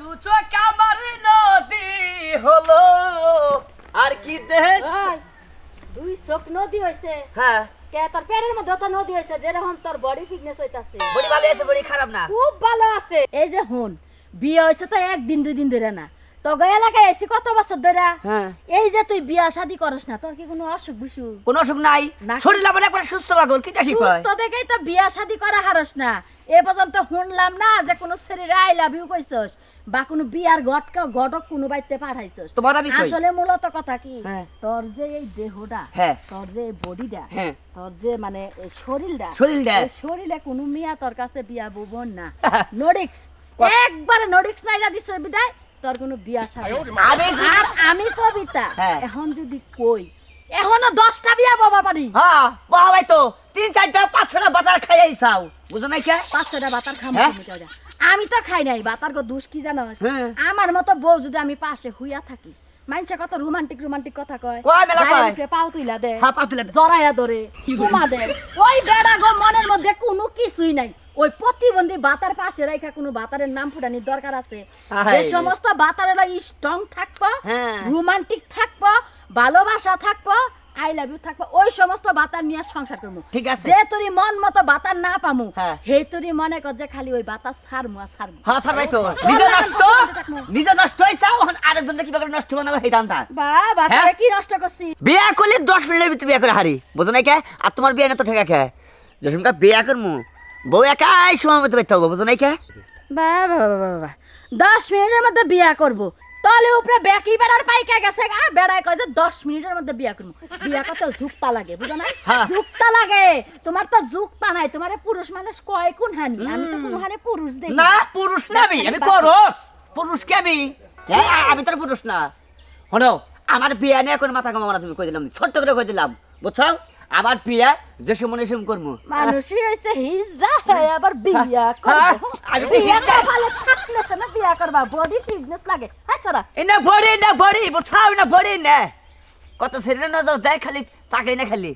দু চোখ আমার নদী হলো। আর কি দেহে দুই চোখ নদী হয়েছে হ্যাঁ। কে তোর পেটের মধ্যে তো নদী হয়েছে যেরকম তোর বডি ফিটনেস হইতাছে? বড়ি ভালো আছে বড়ি খারাপ না। খুব ভালো আছে। এই যে হুন বিয়ে হয়েছে তো একদিন দুই দিন ধরে না। তগা এলাকায় এসি কত বছর ধরে। হ্যাঁ। এই যে তুই বিয়া শাদি করস না তোর কি কোনো অসুখ বিসুখ? কোনো অসুখ নাই। না। শরীর আমার একবার সুস্থ পাগল কি দেখি সুস্থ দেখেই তো বিয়া শাদি করা হারস না। এ পর্যন্ত শুনলাম না যে কোনো ছেলেরা আই লাভ ইউ কইছস। বা কোনো বিয়ার ঘটক ঘটক কোনো বাইতে পাঠাইছস তোমার আমি আসলে মূলত কথা কি হ্যাঁ। তোর যে এই দেহটা হ্যাঁ। তোর যে এই বডিটা হ্যাঁ তোর যে মানে শরীরটা শরীরটা। এই শরীরে কোনো মিয়া তোর কাছে বিয়া বউবন না নোডিক্স একবারে নোডিক্স মাইরা দিছে বিদায় তোর কোনো বিয়া শাদী আমি আমি কবিতা। এখন যদি কই এখনও দশটা বিয়া বাবা পারি হ্যাঁ বাবা ভাই তো তিন চারটা পাঁচ ছটা বাজার খাইয়াই চাও বুঝো নাই কে পাঁচ ছটা বাতার খামো হ্যাঁ? তুমি। আমি তো খাই নাই বাতার গো দুষ কি জানোস হ্যাঁ। আমার মতো বউ যদি আমি পাশে হুইয়া থাকি মানুষে কত রোমান্টিক রোমান্টিক কথা কয় কয় মেলা কয়। পাও তুইলা দে হ্যাঁ পাতুলে জড়াইয়া ধরে চুমা দে ওই বেড়া গো মনের মধ্যে কোনো কিছুই নাই ওই প্রতিবন্ধী বাতার পাশে রাখা কোনো বাতারের নাম ফুটানির দরকার আছে যে হায়। সমস্ত বাতারের স্ট্রং থাকব হ্যাঁ। রোমান্টিক থাকব ভালোবাসা থাকব আই লাভ ইউ থাকব ওই সমস্ত বাতার নিয়ে সংসার করব। ঠিক আছে। যে তোরি মন মতো বাতার না পামু হ্যাঁ। হে তোরি মনে কর যে খালি ওই বাতার সারমু আর সারমু হ্যাঁ স্যার ভাই তো। নিজে নষ্ট নিজে নষ্ট হয়েছে এখন আরেকজনকে কীভাবে নষ্ট বানাবো সেই দান্তা বা বাতারে হ্যাঁ? কি নষ্ট করছি? বিয়া করলে দশ মিনিটের ভিতরে বিয়া করে হারি বুঝো নাই কে? আর তোমার বিয়া না তো ঠেকা কে? যেসমকা বিয়া করমু? বউ একাই সময় মতো বেরতে হব বুঝো নাই কে? বা বা বা বা বা। দশ মিনিটের মধ্যে বিয়া করব। তলে উপরে বেকি বেড়ার পাইকা গেছে গা। বেড়ায় কয় যে দশ মিনিটের মধ্যে বিয়া করব বিয়া করতে যুক্তা লাগে বুঝো না? হ্যাঁ। যুক্তা লাগে। তোমার তো যুক্তা নাই তোমার পুরুষ মানুষ কয় কোন হানি? আমি তো কোন হানি পুরুষ দেখি। না পুরুষ না আমি আমি করস। পুরুষ কে আমি? আমি তোর পুরুষ না। শোনো আমার বিয়া নিয়ে কোনো মাথা কামাবো না তুমি কই দিলাম ছোট্ট করে কই দিলাম বুঝছ? আমার বিয়া যে সময় সেম করব মানুষই হয়েছে হিজা হ্যাঁ আবার বিয়া করব। আমি তো বিয়া হিজড়া। থাকলে না বিয়া করবা বডি ফিটনেস লাগে। হ্যাঁ ছাড়া না বড়ি না বড়ি বুঝছাও না বড়ি না। কত ছেলে নজর দেয় খালি তাকাই না খালি।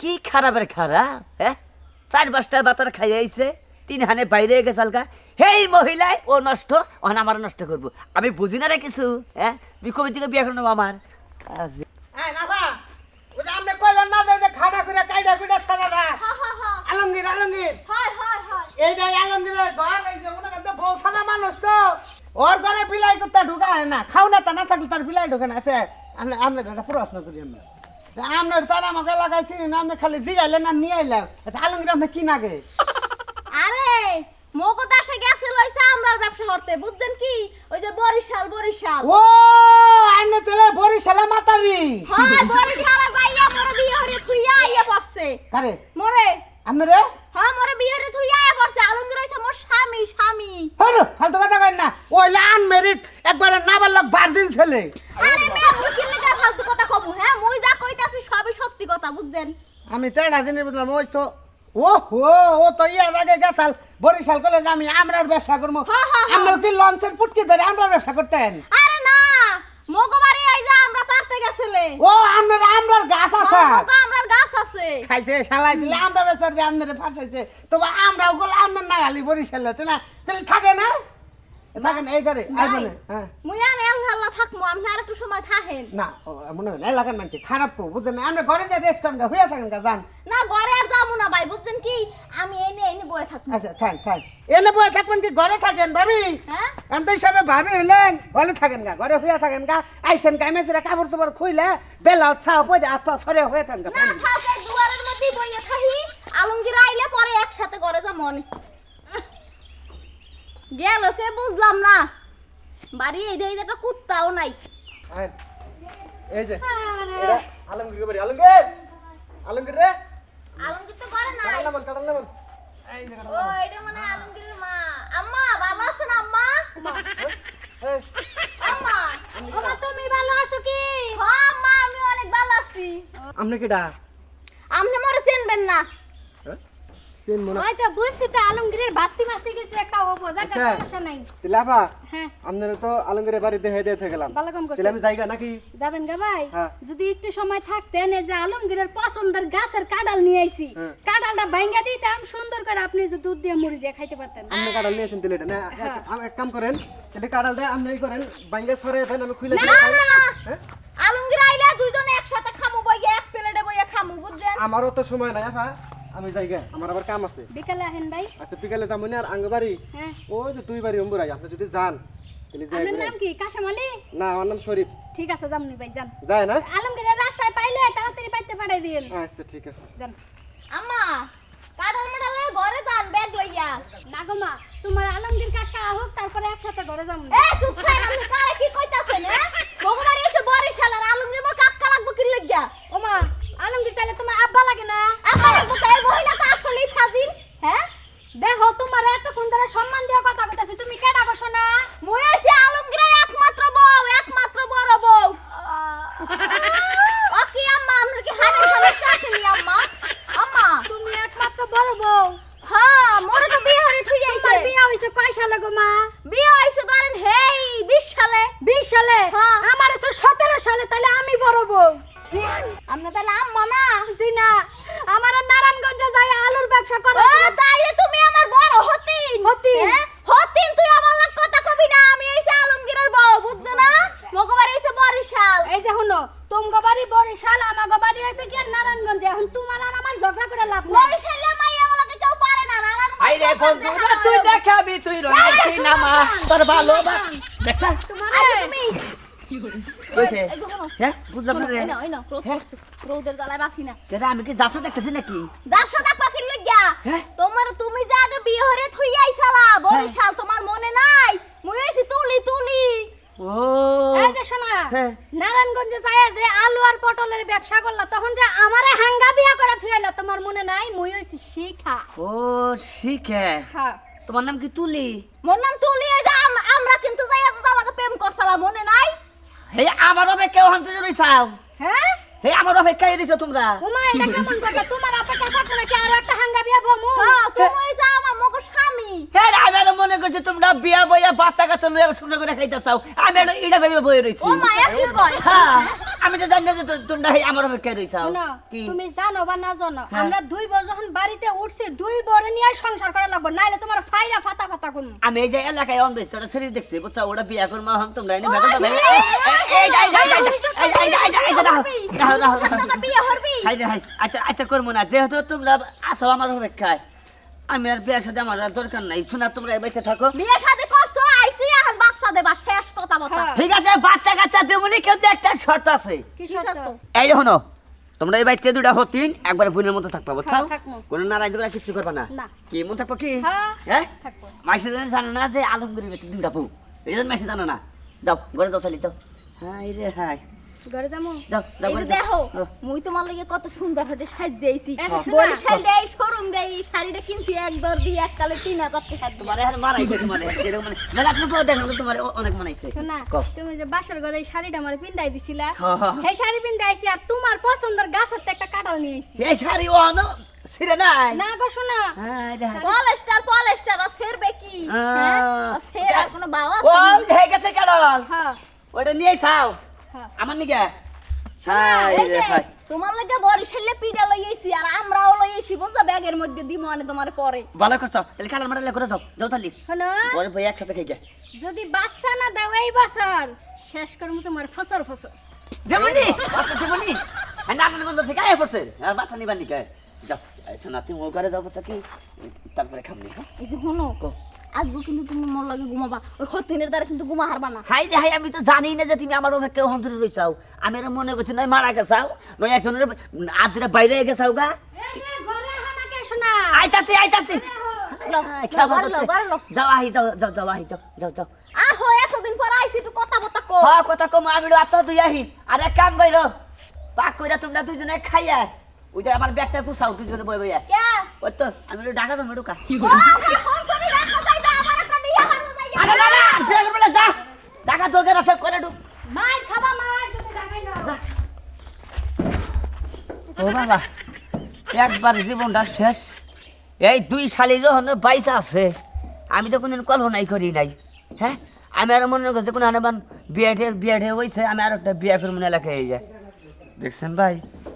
কি খারাপের খারাপ হ্যাঁ? চার পাঁচটা বাতার খাই আইছে তিন হানে বাইরে গেছে হেই মহিলায় ও নষ্ট ওখানে আমার নষ্ট করব। আমি বুঝি না রে কিছু হ্যাঁ? তুই কবি থেকে বিয়ে করে নেব আমার? আপনি কইলেন না যে- খাটা পিটা কাইটা পিটা সারাটা। আলমগীর, আলমগীর। এইটাই আলমগীরের ঘর, এই যে করেন তো বউ সারা মানুষ তো। ওর ঘরে বিলাই কুত্তা হয় না। খাও না থাকলে তার বিলাই ঢুকে না। আছে, আপনি- আপনাকে একটা প্রশ্ন করি আমরা আপনার তার আমাকে লাগাইছি না, আপনি খালি জিগাইলেন আর নিয়ে আইলেন। আচ্ছা, আলমগীর আপনি কি নাগে? আরে মগো দাসে গেছে লইছে আমরার ব্যবসা করতে বুঝছেন কি? ওই যে বরিশাল বরিশাল। ও, আপনি তাহলে বরিশালে মাতারি। হয় বরিশাল গাইয়া মোরে বিয়ে হরে থুইয়া আইয়া পড়ছে। কারে? মোরে? আপনি রে? হ্যাঁ মোরে বিয়ে হরে থুইয়া আইয়া পড়ছে। আলমগীর হইছে মোর স্বামী স্বামী। হলো, ফালতু কথা কইন না। ওই আনমেরিড একবারে নাবালক ভার্জিন ছেলে। আরে মে মুশকিল লাগা ফালতু কথা কমু হ্যাঁ? মুই যা কইতাছি সবই সত্যি কথা বুঝছেন? আমি তো এটা জিনিস বুঝলাম ওই তো ও হো ও তো ইয়ার আগে গেছাল। বরিশাল কলেজ আমি আমরার ব্যবসা করব। আমরা কি লঞ্চের পুটকি ধরে আমরার ব্যবসা করতেন? আরে না মগো বাড়ি আই আমরা পারতে গেছিলে। ও আমরার আমরার গাছ আছে। আমরার গাছ আছে। খাইছে শালাই দিলে আমরা ব্যবসা দিয়ে আমদের ফাঁসাইছে। তবে আমরা ওগুলো আমদের না গালি বরিশাল তো না? তাহলে থাকে না? এই করে না হ্যাঁ। মুই আনে আল্লাহ থাকমু আপনি আর একটু সময় থাকেন। না মনে হয় এলাকার মানুষ খারাপ তো বুঝলেন না? আমরা ঘরে যাই রেস্ট করেন হয়ে থাকেন যান। না ঘরে যাব না ভাই বুঝছেন কি? আমি এনে এনে বয়ে থাকব। আচ্ছা থাক থাক। এনে বয়ে থাকবেন কি? ঘরে থাকেন ভাবি। হ্যাঁ? আমি তো হিসাবে ভাবি ঘরে থাকেন গা ঘরে হইয়া থাকেন গা। আইসেন মেসিরা কাপড় চোপড় খুইলে বেলা উৎসাহ পড়ে হাত পা সরে হয়ে থাকেন না দুয়ারের মধ্যে বইয়ে থাকি। আলমগীর আইলে পরে একসাথে ঘরে যা মনে গেল কে বুঝলাম না। বাড়ি এই যে একটা কুত্তাও নাই। এই যে আলমগীর বাড়ি। আলমগীর! আলমগীর রে! ও এটা মানে মা আম্মা আছেন আম্মা আম্মা আম্মা তুমি ভালো আছো কি হ্যাঁ আম্মা আমি অনেক ভালো আছি আপনি কিডা আপনি মরে চিনবেন না মনে হয়তো বুঝছি তো আলমগীরের বাস্তি বাস্তি আচ্ছা। সমস্যা নাই। তিলাফা হ্যাঁ। আপনারা তো আলমগীরের বাড়িতে হেঁটে থেকে গেলাম। ভালো কাম করছেন আমি জায়গা নাকি? যাবেন গা ভাই? হ্যাঁ। যদি একটু সময় থাকতেন এই যে আলমগীরের পছন্দের গাছের কাঁঠাল নিয়ে আইছি। হ্যাঁ। ভাঙ্গা দিতাম সুন্দর করে আপনি যে দুধ দিয়ে মুড়ি দিয়ে খাইতে পারতেন। আপনি কাঁঠাল নিয়েছেন তাহলে এটা না? হ্যাঁ। এক- কাম করেন তাহলে আপনি করেন বাইঙ্গে সরে দেন আমি খুলে না, না, না। আলমগীর আইলে দুইজনে একসাথে খামু বইয়ে এক প্লেটে বইয়ে খামু বুঝছেন? আমারও তো সময় নাই আপা। আমি জায়গা আমার আবার কাম আছে। বিকালে আহেন ভাই। আচ্ছা বিকালে যাব না আর আঙ্গ বাড়ি হ্যাঁ। ওই যে দুই বাড়ি অম্বুরাই আপনি যদি যান তাহলে যাই আপনার নাম কি? কাশেম আলী না আমার নাম শরীফ। ঠিক আছে জামনি ভাই যান যায় না? আলমগীরের রাস্তায় পাইলে তাড়াতাড়ি পাইতে পাঠাই দিন আচ্ছা ঠিক আছে। যান। আম্মা কাঁঠাল মাঠালে ঘরে যান ব্যাগ লইয়া। না গো মা তোমার আলমগীর কাকা হোক তারপরে একসাথে ঘরে যাব এ চুপ খাই আপনি কারে কি কইতাছেন হ্যাঁ? বগুড়ার এসে বরিশাল আর আলমগীর মোর কাক্কা লাগবো কি লাগিয়া ও মা আলমগীর তাহলে তোমার আব্বা লাগে না? আমার লাগবো তাই মহিলা তো আসলেই ফাজিল হ্যাঁ? দেখো তোমার এতক্ষণ ধরে সম্মান দিয়ে কথা কইতাছি। তুমি কেডা গো শোনা মই আইছি আলমগীরের একমাত্র বউ একমাত্র বড় বউ। ও কি আম্মা? আমরা কি হাড়ে সমস্যা আছে নি আম্মা? আম্মা? তুমি একমাত্র বড় বউ। হ্যাঁ মোরে তো বিয়ে হরে থুই তোমার বিয়ে হইছে কয় সালে গো মা? তোমগো বাড়ি বরিশাল আমাগো বাড়ি হয়েছে কি আর নারায়ণগঞ্জে? এখন তোমার আর আমার ঝগড়া করে লাভ নাই। বরিশালে মাইয়া আমাকে কেউ পারে না? নানান আই রে বন্ধু তুই দেখাবি তুই রঙের না মা তোর ভালো বা দেখা। আরে তুমি হ্যাঁ হ্যাঁ? আমি কি যাচ্ছ দেখতেছি নাকি? লাগিয়া হ্যাঁ? তোমার তুমি যে আগে বিয়ে হরে বরিশাল তোমার মনে নাই? মুই তুলি তুলি। ও। এই যে শোনা হ্যাঁ। নারায়ণগঞ্জে যায় যে আলু আর পটলের ব্যবসা করলা তখন যে আমারে হাঙ্গা বিয়া করে থুয়াইলা তোমার মনে নাই? মুই হইছি শিখা। ও শিখে। হ্যাঁ। তোমার নাম কি তুলি? মোর নাম তুলি এই যে আমরা কিন্তু যাইয়া তালাকে প্রেম করছালা মনে নাই? হে আমার অপেক্ষা হন্তরে চাও হ্যাঁ? হে আমার অপেক্ষায় রইছো তোমরা ওমা এটা কেমন কথা তোমার আপেক্ষা থাকো নাকি আরও একটা হাঙ্গা বিয়া বমু হ্যাঁ তুমি হইছে আমার মগ স্বামী হে আমি আর মনে করছি তোমরা বিয়া বইয়া বাচ্চা কাচ্চা লইয়া সুন্দর করে খাইতে চাও আমি আর ইটা ভেবে বই রইছি মায়া কি কয় হ্যাঁ আমি তো জানি না যে তোমরা হে আমার অপেক্ষায় রইছাও কি তুমি জানো বা না জানো হ্যাঁ। আমরা দুই বছর যখন বাড়িতে উঠছি দুই বড় নিয়ে সংসার করা লাগবো নাইলে তোমার ফাইরা ফাতা ফাতা করব আমি এই যে এলাকায় অন্ধ ছেড়ে দেখছি বুঝছ ওটা বিয়া হন তোমরা এনে ভেবে পাবে এই যাই যাই যাই এই আচ্ছা আচ্ছা করব না। যেহেতু তোমরা আসো আমার অপেক্ষায় আমি আর বিয়ার সাথে আমার দরকার নাই। শোনা তোমরা এই বাড়িতে থাকো। বিয়ে শাদী করছ আইছি এখন বাচ্চা দেবা শেষ কথা বথা। হ্যাঁ। ঠিক আছে বাচ্চা কাচ্চা দেবনি কিন্তু একটা শর্ত আছে। কি কি শর্ত? শর্ত? এই শোনো তোমরা এই দুটা হতিন একবার বোনের মতো থাকবা বুঝছ? হ্যাঁ। কোনো নারাজ করে কিছু করবা না। না। কি মন থাকব কি? হ্যাঁ, হ্যাঁ? মাইসে জানে না যে আলমগীরের দুটা বউ। এই জানো না। যাও ঘরে যাও তাহলে যাও। হাই রে হাই। ঘরে যাব। দেখো হ্যাঁ। মুই তোমার লাগে কত সুন্দর বরিশাল দেই শোরুম দেই শাড়িটা কিনছি এক দর দিয়ে এককালে তিন হাজার টাকা তোমার এখন মানাইছে তোমার এরকম মানে মেলা তুমি পুরো তোমার অনেক মানাইছে। শোনা তুমি যে বাসার ঘরে এই শাড়িটা আমার পিন্দাই দিছিলা হ্যাঁ, হ্যাঁ। এই শাড়ি পিন্দাইছি আর তোমার পছন্দের গাছের একটা কাটাল নিয়ে আইছি। এই শাড়ি ও আনো ছিঁড়ে নাই। না গো শোনা। হাই পলেস্টার পলেস্টার আর ফেরবে কি? হ্যাঁ। আর ফের আর কোনো বাবা ও হয়ে গেছে কেডল হ্যাঁ। ওটা নিয়ে খাও আমার নিকে? তোমার লাগে বরিশালে পিঠা লইয়েছি আর আমরাও লইয়েছি বুঝছ? ব্যাগের মধ্যে দিমো আনে তোমার পরে। ভালো করছ? তাহলে কালার মারালে করে যাও। যাও পরে একসাথে খেয়ে যদি বাচ্চা না দাও এই শেষ করব তোমার ফসর ফসর দেবনি! বাচ্চা দেবনি! হ্যাঁ নাটন বন্ধ থেকে আয় পড়ছে। আর বাচ্চা নিবার নিকে? যাও শোনা তুমি ও ঘরে যাও বাচ্চা কি? তারপরে খামনি হ্যাঁ? এই যে শোনো। কো। আজকে কিন্তু তুমি মোর লাগে ঘুমাবা। ওই খতিনের দ্বারা কিন্তু ঘুমা হারবা না। হাই রে হাই আমি তো জানি না যে তুমি আমার অপেক্ষা হন্তরে রইছাও আমি আর মনে করছি নয় মারা গেছাও নয় একজনের আদরে বাইরে গেছাও গা। আইতাছি আইতাছি। যাও আহি যাও যাও যাও আহি যাও যাও যাও। আহো এতদিন পর আইছি একটু কথা বতা কো হ্যাঁ কথা কম আমি আত্মা দুই আহি। আর এক কাম কইর পাক কইরা তোমরা দুইজনে খাইয়া ওই যে আমার ব্যাগটা গুছাও দুইজনে বই বইয়া কে? ওই তো আমি ডাকা যাব ঢুকা ও, আমার ফোন করে রাখো যাইবা, আমার একটা নিয়ে হারবো যাইয়া। আরে না না ব্যাগ বলে যা ডাকা দরকার আছে করে ঢুক। মার খাবা মার তুমি যাও যা। ও বাবা একবার জীবনটা শেষ। এই দুই শালি যখন বাইসা আছে আমি তো কোনদিন কল্পনাই করি নাই। হ্যাঁ? আমি আর মনে করছি কোনো আনাবান বিয়ে ঠে বিয়ে ঠে হয়েছে আমি আর একটা বিয়ে করব না এলাকায় এই যায় দেখছেন ভাই?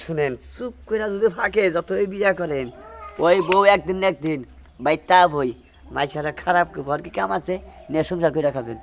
শুনেন চুপ করে যদি ফাঁকে যতই বিয়ে করেন ওই বউ একদিন একদিন ভাই তা বই মাইসারা খারাপ ঘর কি কাম আছে? নিয়ে সংসার করে খাবেন।